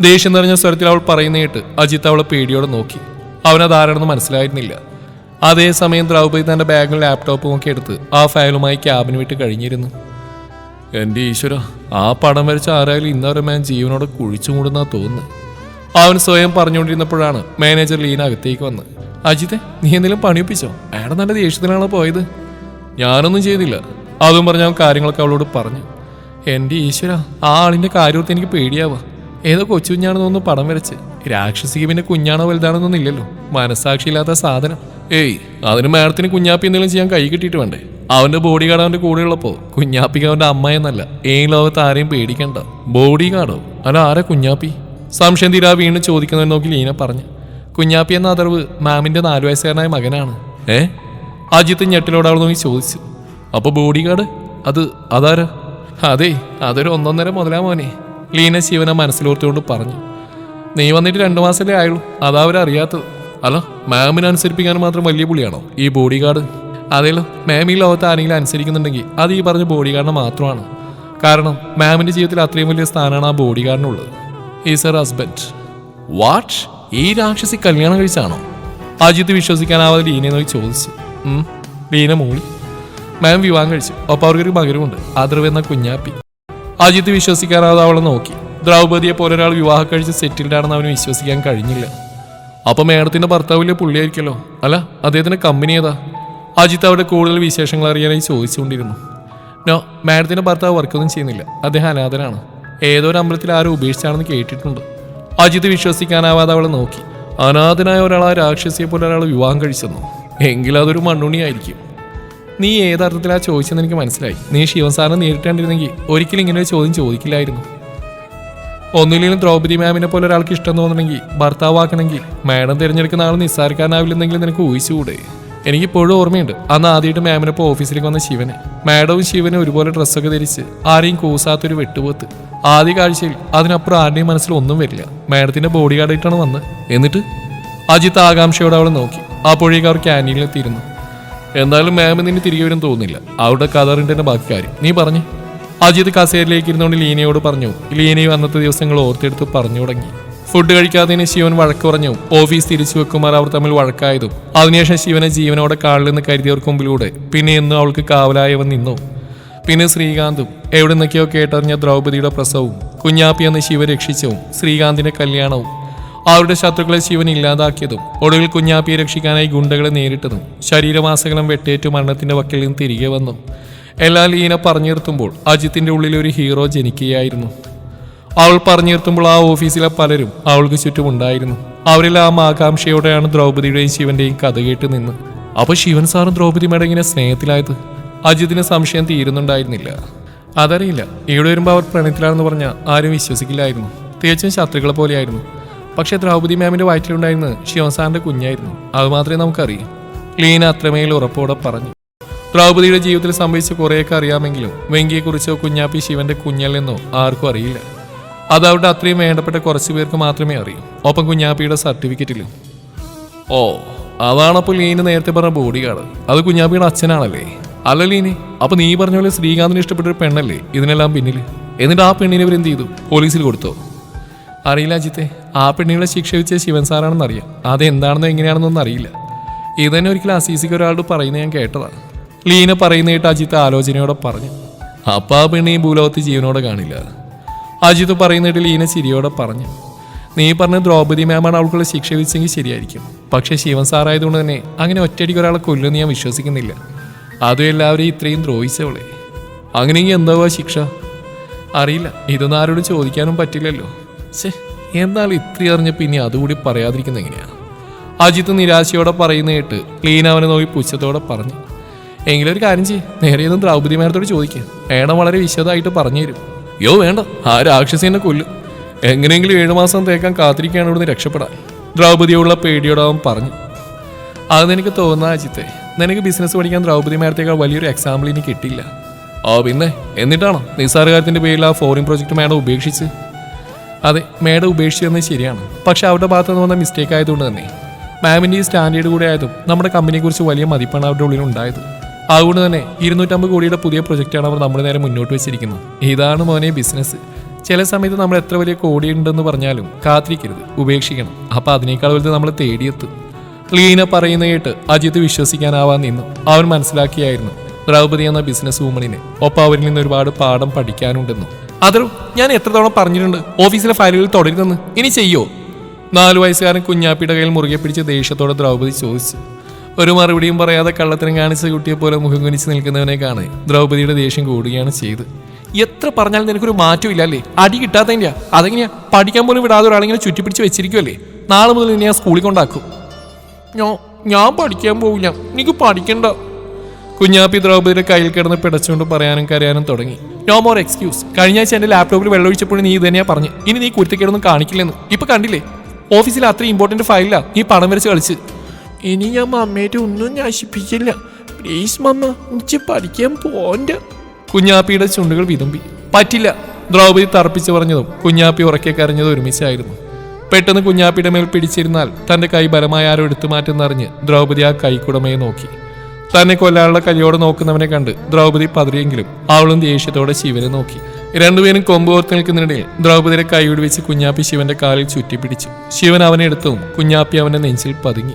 ദേഷ്യം നിറഞ്ഞ സ്വരത്തിൽ അവൾ പറയുന്ന കേട്ട് അജിത്ത് അവളെ പേടിയോടെ നോക്കി. അവനത് ആരാണെന്ന് മനസ്സിലായിരുന്നില്ല. അതേസമയം ദ്രൗപദി തന്റെ ബാഗും ലാപ്ടോപ്പും ഒക്കെ എടുത്ത് ആ ഫയലുമായി ക്യാബിന് വിട്ട് കഴിഞ്ഞിരുന്നു. എന്റെ ഈശ്വര ആ പടം വരച്ച ആരായാലും ഇന്നവരെ മാൻ ജീവനോടെ കുഴിച്ചു മൂടുന്നാ തോന്നുന്നു. അവൻ സ്വയം പറഞ്ഞുകൊണ്ടിരുന്നപ്പോഴാണ് മാനേജർ ലീന അകത്തേക്ക് വന്ന് അജിത്തെ നീ എന്തെങ്കിലും പണിയൊപ്പിച്ചോ അയാൾ നല്ല ദേഷ്യത്തിലാണ് പോയത്? ഞാനൊന്നും ചെയ്തില്ല. അതും പറഞ്ഞ അവൻ കാര്യങ്ങളൊക്കെ അവളോട് പറഞ്ഞു എന്റെ ഈശ്വര ആ ആളിന്റെ കാര്യമൊക്കെ എനിക്ക് പേടിയാവാ. ഏതോ കൊച്ചു കുഞ്ഞാണെന്ന് തോന്നുന്നു പടം വരച്ച്. രാക്ഷസിക്ക് പിന്നെ കുഞ്ഞാണോ വലുതാണെന്നൊന്നും ഇല്ലല്ലോ. മനസ്സാക്ഷിയില്ലാത്ത സാധനം. ഏയ് അതിന് മാഡത്തിന് കുഞ്ഞാപ്പി എന്തെങ്കിലും ചെയ്യാൻ കൈ കിട്ടിയിട്ട് വേണ്ടേ? അവന്റെ ബോഡി ഗാർഡ് അവന്റെ കൂടെ ഉള്ളപ്പോ കുഞ്ഞാപ്പിക്ക് അവന്റെ അമ്മയെന്നല്ല ഏ ലോകത്ത് ആരെയും പേടിക്കണ്ട. ബോഡി ഗാർഡോ അല്ല ആരാ കുഞ്ഞാപ്പി? സംശയം തീരാ വീണ്ടും ചോദിക്കുന്നതിന് നോക്കി ലീന പറഞ്ഞു. കുഞ്ഞാപ്പി എന്ന അതർവ് മാമിന്റെ നാലു വയസ്സുകാരനായ മകനാണ്. ഏ? അജിത്ത് ഞെട്ടിലോട് അവൾ നോക്കി ചോദിച്ചു. അപ്പൊ ബോഡി ഗാർഡ് അത് അതാരാ? അതെ അതൊരു ഒന്നൊന്നര മുതലാ മോനെ. ലീന ശിവനെ മനസ്സിലോർത്തുകൊണ്ട് പറഞ്ഞു. നീ വന്നിട്ട് രണ്ടു മാസമല്ലേ ആയുള്ളൂ. അതാ അവരറിയാത്തത്. അല്ല മാമിനെ അനുസരിപ്പിക്കാൻ മാത്രം വലിയ പുളിയാണോ ഈ ബോഡി ഗാർഡ് അതേലോ മാമി ലോകത്ത് ആരെങ്കിലും അനുസരിക്കുന്നുണ്ടെങ്കിൽ അത് ഈ പറഞ്ഞ ബോഡി ഗാർഡിന് മാത്രമാണ്. കാരണം മാമിന്റെ ജീവിതത്തിൽ അത്രയും വലിയ സ്ഥാനമാണ് ആ ബോഡി ഗാർഡിനുള്ളത് ഈസ് എർ ഹസ്ബൻഡ് വാട്ട് ഈ രാക്ഷസി കല്യാണം കഴിച്ചാണോ? അജിത്ത് വിശ്വസിക്കാനാവാതെ ലീനയെ നോക്കി ചോദിച്ചു. ലീന മൂളി. മാം വിവാഹം കഴിച്ചു. ഒപ്പം അവർക്കൊരു മകരുമുണ്ട്. അതിർവ് എന്ന കുഞ്ഞാപ്പി. അജിത്ത് വിശ്വസിക്കാനാവാതെ അവളെ നോക്കി. ദ്രൗപതിയെ പോലെ ഒരാൾ വിവാഹം കഴിച്ച് സെറ്റിൽഡ് ആണെന്ന് അവന് വിശ്വസിക്കാൻ കഴിഞ്ഞില്ല. അപ്പൊ മേഡത്തിന്റെ ഭർത്താവിലെ പുള്ളിയായിരിക്കല്ലോ അല്ല അദ്ദേഹത്തിന്റെ കമ്പനി ഏതാ? അജിത്ത് അവിടെ കൂടുതൽ വിശേഷങ്ങൾ അറിയാനായി ചോദിച്ചുകൊണ്ടിരുന്നു. നോ മാഡത്തിന്റെ ഭർത്താവ് വർക്കൊന്നും ചെയ്യുന്നില്ല. അദ്ദേഹം അനാഥനാണ്. ഏതോ ഒരു അമ്പലത്തിൽ ആരും ഉപേക്ഷിച്ചാണെന്ന് കേട്ടിട്ടുണ്ട്. അജിത്ത് വിശ്വസിക്കാനാവാതെ അവളെ നോക്കി. അനാഥനായ ഒരാൾ ആ രാക്ഷസിയെ പോലെ ഒരാൾ വിവാഹം കഴിച്ചെന്നു? എങ്കിലും അതൊരു മണ്ണുണിയായിരിക്കും നീ ഏതർത്ഥത്തിലാ ചോദിച്ചെന്ന് എനിക്ക് മനസ്സിലായി. നീ ശിവസാറിനെ നേരിട്ടേണ്ടിരുന്നെങ്കിൽ ഒരിക്കലും ഇങ്ങനെ ഒരു ചോദ്യം ചോദിക്കില്ലായിരുന്നു. ഒന്നുമില്ലെങ്കിലും ദ്രൗപദി മാമിനെ പോലെ ഒരാൾക്ക് ഇഷ്ടം തോന്നണമെങ്കിൽ ഭർത്താവാക്കണമെങ്കിൽ മാഡം തിരഞ്ഞെടുക്കുന്ന ആൾ നിസ്സാരിക്കാനാവില്ലെന്നെങ്കിലും നിനക്ക് ഊഹിച്ചുകൂടെ? എനിക്കിപ്പോഴും ഓർമ്മയുണ്ട്. അന്ന് ആദ്യമായിട്ട് മാമിനൊപ്പം ഓഫീസിലേക്ക് വന്ന ശിവനെ. മാഡവും ശിവനും ഒരുപോലെ ഡ്രസ്സൊക്കെ ധരിച്ച് ആരെയും കൂസാത്തൊരു വെട്ടുപോത്ത്. ആദ്യ കാഴ്ചയിൽ അതിനപ്പുറം ആരുടെയും മനസ്സിൽ ഒന്നും വരില്ല. മാഡത്തിന്റെ ബോഡി ഗാർഡായിട്ടാണ് വന്നത് എന്നിട്ട് അജിത്ത് ആകാംക്ഷയോടെ അവളെ നോക്കി. അപ്പോഴേക്ക് അവർ ക്യാന്റീനിലെത്തിയിരുന്നു എന്തായാലും മാം നിന്നെ തിരികെ വരും തോന്നുന്നില്ല. അവിടെ തന്നെ ബാക്കി കാര്യം. നീ പറഞ്ഞു. അജിത് കസേരയിലേക്ക് ഇരുന്നുകൊണ്ട് ലീനയോട് പറഞ്ഞു. ലീനയും അന്നത്തെ ദിവസങ്ങൾ ഓർത്തെടുത്ത് പറഞ്ഞു തുടങ്ങി. ഫുഡ് കഴിക്കാത്തതിന് ശിവൻ വഴക്ക് പറഞ്ഞു. ഓഫീസ് തിരിച്ചു വെക്കുമാർ അവർ തമ്മിൽ വഴക്കായതും. അതിനുശേഷം ശിവനെ ജീവനോടെ കാളിലെന്ന് കരുതിയവർക്ക് മുമ്പിലൂടെ. പിന്നെ എന്നും അവൾക്ക് കാവലായവൻ നിന്നു. പിന്നെ ശ്രീകാന്തും എവിടെ നിന്നൊക്കെയോ കേട്ടറിഞ്ഞ ദ്രൗപദിയുടെ പ്രസവവും കുഞ്ഞാപ്പി എന്ന് ശിവ രക്ഷിച്ചവും ശ്രീകാന്തിന്റെ കല്യാണവും അവരുടെ ശത്രുക്കളെ ശിവൻ ഇല്ലാതാക്കിയതും ഒടുവിൽ കുഞ്ഞാപ്പിയെ രക്ഷിക്കാനായി ഗുണ്ടകളെ നേരിട്ടതും ശരീരമാസകലം വെട്ടേറ്റു മരണത്തിന്റെ വക്കിൽ നിന്ന് തിരികെ വന്നു. എല്ലാ ലീന പറഞ്ഞു നിർത്തുമ്പോൾ അജിത്തിന്റെ ഉള്ളിൽ ഒരു ഹീറോ ജനിക്കുകയായിരുന്നു. അവൾ പറഞ്ഞു നിർത്തുമ്പോൾ ആ ഓഫീസിലെ പലരും അവൾക്ക് ചുറ്റുമുണ്ടായിരുന്നു ആ ആകാംക്ഷയോടെയാണ് ദ്രൗപതിയുടെയും ശിവന്റെയും കഥ കേട്ട് നിന്ന്. അപ്പൊ ശിവൻ സാറും ദ്രൗപതി മേഡം ഇങ്ങനെ സ്നേഹത്തിലായത്? അജിത്തിന് സംശയം തീരുന്നുണ്ടായിരുന്നില്ല. അതറിയില്ല. ഇവിടെ വരുമ്പോൾ അവർ പ്രണയത്തിലാണെന്ന് പറഞ്ഞാൽ ആരും വിശ്വസിക്കില്ലായിരുന്നു. തികച്ചും ശത്രുക്കളെ പോലെയായിരുന്നു. പക്ഷെ ദ്രൗപതി മാമിന്റെ വയറ്റിലുണ്ടായിരുന്നത് ശിവൻ സാറിന്റെ കുഞ്ഞായിരുന്നു. അത് മാത്രമേ നമുക്കറിയൂ. ലീന അത്രമേൽ ഉറപ്പോടെ പറഞ്ഞു. ദ്രൗപതിയുടെ ജീവിതത്തിൽ സംഭവിച്ച കുറേയൊക്കെ അറിയാമെങ്കിലും വെങ്കിയെക്കുറിച്ചോ കുഞ്ഞാപ്പി ശിവന്റെ കുഞ്ഞല്ലെന്നോ ആർക്കും അറിയില്ല. അത് അവരുടെ അത്രയും വേണ്ടപ്പെട്ട കുറച്ച് പേർക്ക് മാത്രമേ അറിയൂ. ഒപ്പം കുഞ്ഞാപ്പിയുടെ സർട്ടിഫിക്കറ്റിലും. ഓ അതാണപ്പോൾ ലീന് നേരത്തെ പറഞ്ഞ ബോഡി ഗാർഡ് അത് കുഞ്ഞാപ്പിയുടെ അച്ഛനാണല്ലേ? അല്ല ലീനി അപ്പൊ നീ പറഞ്ഞ പോലെ ശ്രീകാന്തിന് ഇഷ്ടപ്പെട്ട ഒരു പെണ്ണല്ലേ ഇതിനെല്ലാം പിന്നിൽ എന്നിട്ട് ആ പെണ്ണിനെ ഇവർ എന്ത് ചെയ്തു? പോലീസിൽ കൊടുത്തോ? അറിയില്ല അജിത്തെ ആ പെണ്ണികളെ ശിക്ഷ വെച്ച ശിവൻ സാറാണെന്ന് അറിയാം. അതെന്താണെന്നോ എങ്ങനെയാണെന്നൊന്നും അറിയില്ല. ഇത് തന്നെ ഒരിക്കലും അസീസിക്ക് ഒരാളോട് പറയുന്നത് ഞാൻ കേട്ടതാണ് ലീന പറയുന്നതായിട്ട് അജിത്ത് ആലോചനയോടെ പറഞ്ഞു. അപ്പം ആ പെണ്ണി ഭൂലോകത്ത് ജീവനോടെ കാണില്ല. അജിത്ത് പറയുന്നിടയിൽ ലീന ചിരിയോടെ പറഞ്ഞു. നീ പറഞ്ഞ ദ്രൗപദി മാമാണ് അവൾക്കുള്ള ശിക്ഷ വിധിച്ചെങ്കിൽ ശരിയായിരിക്കും. പക്ഷെ ശിവൻ സാറായതുകൊണ്ട് തന്നെ അങ്ങനെ ഒറ്റയടിക്ക് ഒരാളെ കൊല്ലുമെന്ന് ഞാൻ വിശ്വസിക്കുന്നില്ല. അതും എല്ലാവരും ഇത്രയും ദ്രോഹിച്ചവളെ. അങ്ങനെയെങ്കിൽ എന്താവുക ശിക്ഷ? അറിയില്ല. ഇതൊന്നും ആരോടും ചോദിക്കാനും പറ്റില്ലല്ലോ. ശേ എന്നാൽ ഇത്രയും അറിഞ്ഞപ്പോൾ ഇനി അതുകൂടി പറയാതിരിക്കുന്നത് എങ്ങനെയാണ് അജിത്ത് നിരാശയോടെ പറയുന്ന കേട്ട് ലീന അവനെ നോക്കി പുച്ഛത്തോടെ പറഞ്ഞു. എങ്കിലും ഒരു കാര്യം ചെയ്യ്. നേരെയൊന്നും ദ്രൗപദി മേഡത്തോട് ചോദിക്കുക ഏണം വളരെ വിശദമായിട്ട് പറഞ്ഞു തരും യോ വേണ്ട. ആ രാക്ഷസിനെ കൊല്ല്. എങ്ങനെയെങ്കിലും ഏഴു മാസം തേക്കാൻ കാത്തിരിക്കുകയാണ് ഇവിടുന്ന് രക്ഷപ്പെടാൻ. ദ്രൗപതിയോടുള്ള പേടിയോടെ പറഞ്ഞു. അതെനിക്ക് തോന്നുന്ന അജിത്തെ. നിനക്ക് ബിസിനസ് പഠിക്കാൻ ദ്രൗപതി മേരത്തേക്കാൾ വലിയൊരു എക്സാമ്പിൾ ഇനി കിട്ടിയില്ല. ഓ പിന്നെ എന്നിട്ടാണോ നിസ്സാരകാര്യത്തിന്റെ പേരിൽ ആ ഫോറിൻ പ്രോജക്റ്റ് മേഡം ഉപേക്ഷിച്ച്? അതെ മേഡം ഉപേക്ഷിച്ചതെന്ന് ശരിയാണ്. പക്ഷെ അവരുടെ ഭാഗത്ത് നിന്ന് വന്ന മിസ്റ്റേക്ക് ആയതുകൊണ്ട് തന്നെ. മാമിന്റെ ഈ സ്റ്റാൻഡേർഡ് കൂടെ ആയതും നമ്മുടെ കമ്പനിയെക്കുറിച്ച് വലിയ മതിപ്പാണ് അവരുടെ ഉള്ളിൽ ഉണ്ടായത്. അതുകൊണ്ട് തന്നെ ഇരുന്നൂറ്റമ്പത് കോടിയുടെ പുതിയ പ്രൊജക്റ്റാണ് അവർ നമ്മുടെ നേരെ മുന്നോട്ട് വെച്ചിരിക്കുന്നത്. ഇതാണ് മോനെ ബിസിനസ്. ചില സമയത്ത് നമ്മൾ എത്ര വലിയ കോടിയുണ്ടെന്ന് പറഞ്ഞാലും കാത്തിരിക്കരുത്. ഉപേക്ഷിക്കണം. അപ്പൊ അതിനേക്കാൾ വലുത് നമ്മൾ തേടിയെത്തും. ക്ലീന പറയുന്ന കേട്ട് അജിത്ത് വിശ്വസിക്കാനാവാൻ നിന്നു. അവൻ മനസ്സിലാക്കിയായിരുന്നു ദ്രൗപതി എന്ന ബിസിനസ് വുമണിനെ. ഒപ്പം അവരിൽ നിന്ന് ഒരുപാട് പാഠം പഠിക്കാനുണ്ടെന്നും. അതും ഞാൻ എത്ര തവണ പറഞ്ഞിട്ടുണ്ട്? ഓഫീസിലെ ഫയലുകൾ തുടരുതെന്ന്. ഇനി ചെയ്യോ? നാലു വയസ്സുകാരൻ കുഞ്ഞാപ്പിയുടെ കയ്യിൽ മുറുകെ പിടിച്ച് ദേഷ്യത്തോടെ ദ്രൗപതി ചോദിച്ചു. ഒരു മറുപടിയും പറയാതെ കള്ളത്തിനും കാണിച്ച കുട്ടിയെ പോലെ മുഖം കുനിച്ച് നിൽക്കുന്നവനെ കാണെ. ദ്രൗപതിയുടെ ദേഷ്യം കൂടുകയാണ് ചെയ്ത്. എത്ര പറഞ്ഞാലും നിനക്കൊരു മാറ്റം ഇല്ലല്ലേ അടി കിട്ടാത്തതിന്റെയാ അതെങ്ങനെയാ? പഠിക്കാൻ പോലും വിടാതെ ഒരാളിങ്ങനെ ചുറ്റിപ്പിടിച്ച് വെച്ചിരിക്കുമല്ലേ നാളെ മുതൽ നിന്നെ ഞാൻ സ്കൂളിൽ കൊണ്ടാക്കും. ഞാൻ ഞാൻ പഠിക്കാൻ പോവില്ല. എനിക്ക് പഠിക്കണ്ട. കുഞ്ഞാപ്പി ദ്രൗപതിയുടെ കയ്യിൽ കിടന്ന് പിടച്ചുകൊണ്ട് പറയാനും കരയാനും തുടങ്ങി. നോ മോർ എക്സ്ക്യൂസ് കഴിഞ്ഞ ആഴ്ച എന്റെ ലാപ്ടോപ്പിൽ വെള്ളമൊഴിച്ചപ്പോഴും നീ ഇത് തന്നെയാ പറഞ്ഞു. ഇനി നീ കുരുത്തക്കേടൊന്നും കാണിക്കില്ലെന്ന്. ഇപ്പൊ കണ്ടില്ലേ? ഓഫീസിൽ അത്ര ഇമ്പോർട്ടന്റ് ഫയലില്ല നീ പണം വരച്ച് കളിച്ച്. ഇനി ഞാൻ മമ്മയുടെ ഒന്നും നശിപ്പിക്കില്ല പ്ലീസ് മമ്മ എനിക്ക് പഠിക്കാൻ പോണ്ട. കുഞ്ഞാപ്പിയുടെ ചുണ്ടുകൾ വിതുമ്പി. പറ്റില്ല ദ്രൗപദി തറപ്പിച്ച് പറഞ്ഞതും കുഞ്ഞാപ്പി ഉറക്കെ കരഞ്ഞതും ഒരുമിച്ചായിരുന്നു. പെട്ടെന്ന് കുഞ്ഞാപ്പിയുടെ മേൽ പിടിച്ചിരുന്നാൽ തന്റെ കൈ ബലമായ ആരോ എടുത്തു മാറ്റുന്നറിഞ്ഞ് ദ്രൗപദി ആ കൈക്കുടമയെ നോക്കി. തന്നെ കൊല്ലാനുള്ള കൈയോടെ നോക്കുന്നവനെ കണ്ട് ദ്രൗപദി പതറിയെങ്കിലും അവളും ദേഷ്യത്തോടെ ശിവനെ നോക്കി. രണ്ടുപേരും കൊമ്പ് ഓർത്ത് നിൽക്കുന്നതിനിടയിൽ ദ്രൗപദിയുടെ കൈ വെച്ച് കുഞ്ഞാപ്പി ശിവന്റെ കാലിൽ ചുറ്റിപ്പിടിച്ചു. ശിവൻ അവനെ എടുത്തും കുഞ്ഞാപ്പി അവന്റെ നെഞ്ചിൽ പതുങ്ങി.